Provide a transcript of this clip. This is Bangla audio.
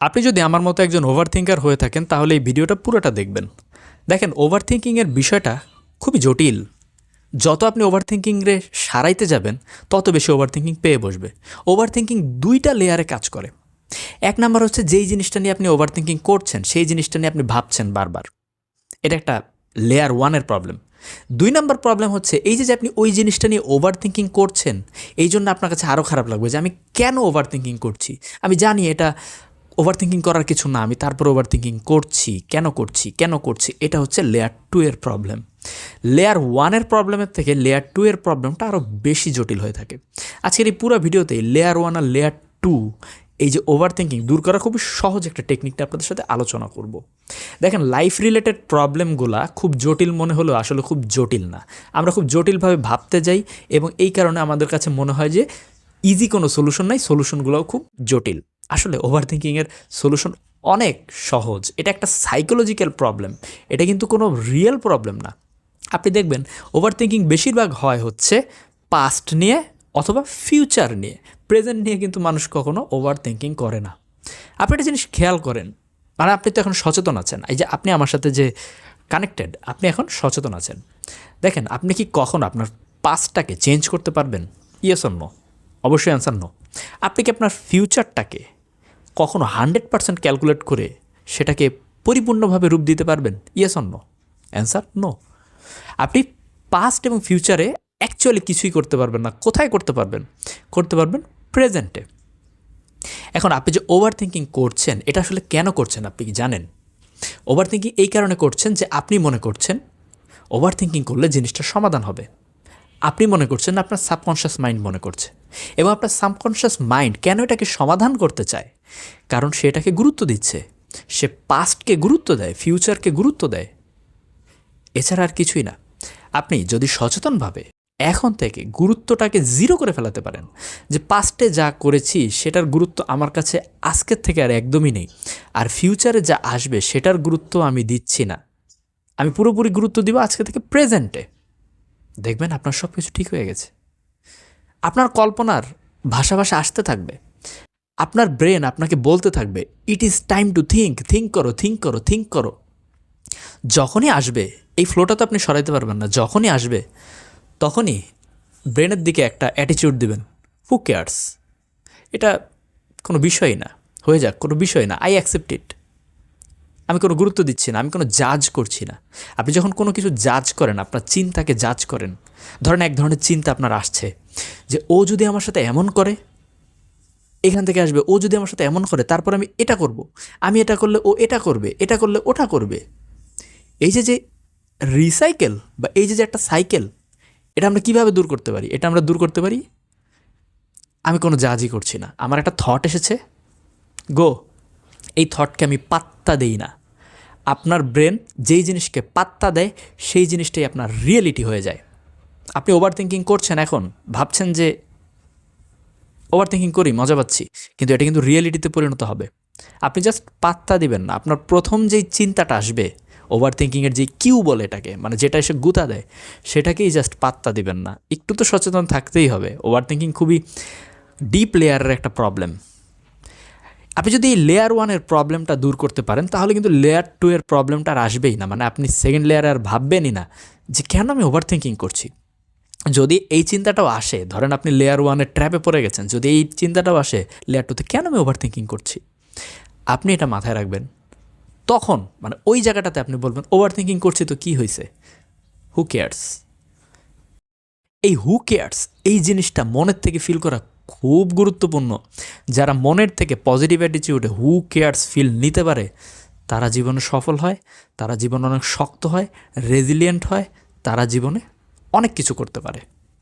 আপনি যদি আমার মতো একজন ওভার থিঙ্কার হয়ে থাকেন, তাহলে এই ভিডিওটা পুরোটা দেখবেন। দেখেন ওভার থিঙ্কিংয়ের বিষয়টা খুবই জটিল। যত আপনি ওভার থিঙ্কিংরে সারাইতে যাবেন, তত বেশি ওভার থিঙ্কিং পেয়ে বসবে। ওভার থিঙ্কিং দুইটা লেয়ারে কাজ করে। এক নাম্বার হচ্ছে যেই জিনিসটা নিয়ে আপনি ওভার থিঙ্কিং করছেন, সেই জিনিসটা নিয়ে আপনি ভাবছেন বারবার। এটা একটা লেয়ার ওয়ানের প্রবলেম দুই নাম্বার প্রবলেম হচ্ছে, এই যে যে আপনি ওই জিনিসটা নিয়ে ওভার থিঙ্কিং করছেন, এই জন্য আপনার কাছে আরও খারাপ লাগবে যে আমি কেন ওভার থিঙ্কিং করছি? আমি জানি এটা ওভার থিঙ্কিং করার কিছু না, আমি তারপর ওভার থিঙ্কিং করছি, কেন করছি কেন করছি, এটা হচ্ছে লেয়ার টু এর প্রবলেম লেয়ার ওয়ানের প্রবলেমের থেকে লেয়ার টু এর প্রবলেমটা আরও বেশি জটিল হয়ে থাকে। আজকের এই পুরো ভিডিওতে লেয়ার ওয়ান আর লেয়ার টু এই যে ওভার থিঙ্কিং দূর করা খুবই সহজ একটা টেকনিকটা আপনাদের সাথে আলোচনা করব। দেখেন লাইফ রিলেটেড প্রবলেমগুলা খুব জটিল মনে হলেও আসলে খুব জটিল না। আমরা খুব জটিলভাবে ভাবতে যাই এবং এই কারণে আমাদের কাছে মনে হয় যে ইজি কোনো সলিউশন নাই সলিউশনগুলোও খুব জটিল। আসলে ওভার থিঙ্কিংয়ের সলিউশন অনেক সহজ। এটা একটা সাইকোলজিক্যাল প্রবলেম এটা কিন্তু কোনো রিয়েল প্রবলেম না। আপনি দেখবেন ওভার থিঙ্কিং বেশিরভাগ হয় হচ্ছে পাস্ট নিয়ে অথবা ফিউচার নিয়ে। প্রেজেন্ট নিয়ে কিন্তু মানুষ কখনো ওভার থিঙ্কিং করে না। আপনি একটা জিনিস খেয়াল করেন মানে আপনি তো এখন সচেতন আছেন। এই যে আপনি আমার সাথে যে কানেক্টেড আপনি এখন সচেতন আছেন। দেখেন, আপনি কি কখন আপনার পাস্টটাকে চেঞ্জ করতে পারবেন? ইয়েস অন্য অবশ্যই অ্যান্সার নো আপনি কি আপনার ফিউচারটাকে কখনো হান্ড্রেড পার্সেন্ট ক্যালকুলেট করে সেটাকে পরিপূর্ণভাবে রূপ দিতে পারবেন? Yes or no answer no আপনি পাস্ট এবং ফিউচারে অ্যাকচুয়ালি কিছুই করতে পারবেন না। কোথায় করতে পারবেন? করতে পারবেন প্রেজেন্টে এখন আপনি যে ওভার থিঙ্কিং করছেন, এটা আসলে কেন করছেন আপনি কি জানেন? ওভার থিঙ্কিং এই কারণে করছেন যে আপনি মনে করছেন ওভার থিঙ্কিং করলে জিনিসটা সমাধান হবে। আপনি মনে করছেন, আপনার সাবকনশিয়াস মাইন্ড মনে করছে। এবং আপনার সাবকনশিয়াস মাইন্ড কেন এটাকে সমাধান করতে চায়? কারণ সে এটাকে গুরুত্ব দিচ্ছে। সে পাস্টকে গুরুত্ব দেয় ফিউচারকে গুরুত্ব দেয়। এছাড়া আর কিছুই না। আপনি যদি সচেতনভাবে এখন থেকে গুরুত্বটাকে জিরো করে ফেলাতে পারেন, যে পাস্টে যা করেছি সেটার গুরুত্ব আমার কাছে আজকের থেকে আর একদমই নেই। আর ফিউচারে যা আসবে সেটার গুরুত্ব আমি দিচ্ছি না। আমি পুরোপুরি গুরুত্ব দিব আজকে থেকে প্রেজেন্টে দেখবেন আপনার সব কিছু ঠিক হয়ে গেছে। আপনার কল্পনার ভাষা ভাষা আসতে থাকবে। আপনার ব্রেন আপনাকে বলতে থাকবে it is time to think think করো থিঙ্ক করো থিঙ্ক করো। যখনই আসবে, এই ফ্লোটা তো আপনি সরাইতে পারবেন না, যখনই আসবে, তখনই ব্রেনের দিকে একটা অ্যাটিচিউড দিবেন হু কেয়ার্স এটা কোনো বিষয়ই না, হয়ে যাক, কোনো বিষয় না আই অ্যাকসেপ্ট ইট আমি কোনো গুরুত্ব দিচ্ছি না, আমি কোনো জাজ করছি না। আপনি যখন কোনো কিছু জাজ করেন, আপনার চিন্তাকে জাজ করেন, ধরেন এক ধরনের চিন্তা আপনার আসছে যে ও যদি আমার সাথে এমন করে, এখান থেকে আসবে, ও যদি আমার সাথে এমন করে, তারপর আমি এটা করব। আমি এটা করলে ও এটা করবে, এটা করলে ওটা করবে। এই যে যে রিসাইকেল বা এই যে যে একটা সাইকেল এটা আমরা কীভাবে দূর করতে পারি? এটা আমরা দূর করতে পারি? আমি কোনো জাজই করছি না। আমার একটা থট এসেছে। গো, এই থটকে আমি পাত্তা দেই না। আপনার ব্রেন যেই জিনিসকে পাত্তা দেয়, সেই জিনিসটাই আপনার রিয়েলিটি হয়ে যায়। আপনি ওভার থিঙ্কিং করছেন এখন, ভাবছেন যে ওভার থিঙ্কিং করি, মজা পাচ্ছি, কিন্তু এটা কিন্তু রিয়েলিটিতে পরিণত হবে। আপনি জাস্ট পাত্তা দিবেন না, আপনার প্রথম যেই চিন্তাটা আসবে ওভার থিঙ্কিংয়ের যে কিউ বলে এটাকে মানে যেটা এসে গুতা দেয়, সেটাকেই জাস্ট পাত্তা দিবেন না। একটু তো সচেতন থাকতেই হবে ওভার থিঙ্কিং খুবই ডিপ লেয়ারের একটা প্রবলেম আপনি যদি এই লেয়ার ওয়ানের প্রবলেমটা দূর করতে পারেন, তাহলে কিন্তু লেয়ার টু এর প্রবলেমটা আর আসবেই না মানে আপনি সেকেন্ড লেয়ারে আর ভাববেনই না যে কেন আমি ওভার থিঙ্কিং করছি? যদি এই চিন্তাটাও আসে, ধরেন আপনি লেয়ার ওয়ানের ট্র্যাপে পড়ে গেছেন, যদি এই চিন্তাটাও আসে লেয়ার টুতে কেন আমি ওভার থিঙ্কিং করছি? আপনি এটা মাথায় রাখবেন। তখন মানে ওই জায়গাটাতে আপনি বলবেন ওভার থিঙ্কিং করছি তো কী হয়েছে হু কেয়ার্স এই হু কেয়ার্স এই জিনিসটা মনের থেকে ফিল করা খুব গুরুত্বপূর্ণ। যারা মনের থেকে পজিটিভ অ্যাটিটিউডে হু কেয়ার্স ফিল নিতে পারে, তারা জীবনে সফল হয়, তারা জীবনে অনেক শক্ত হয় রেজিলিয়েন্ট হয়, তারা জীবনে অনেক কিছু করতে পারে।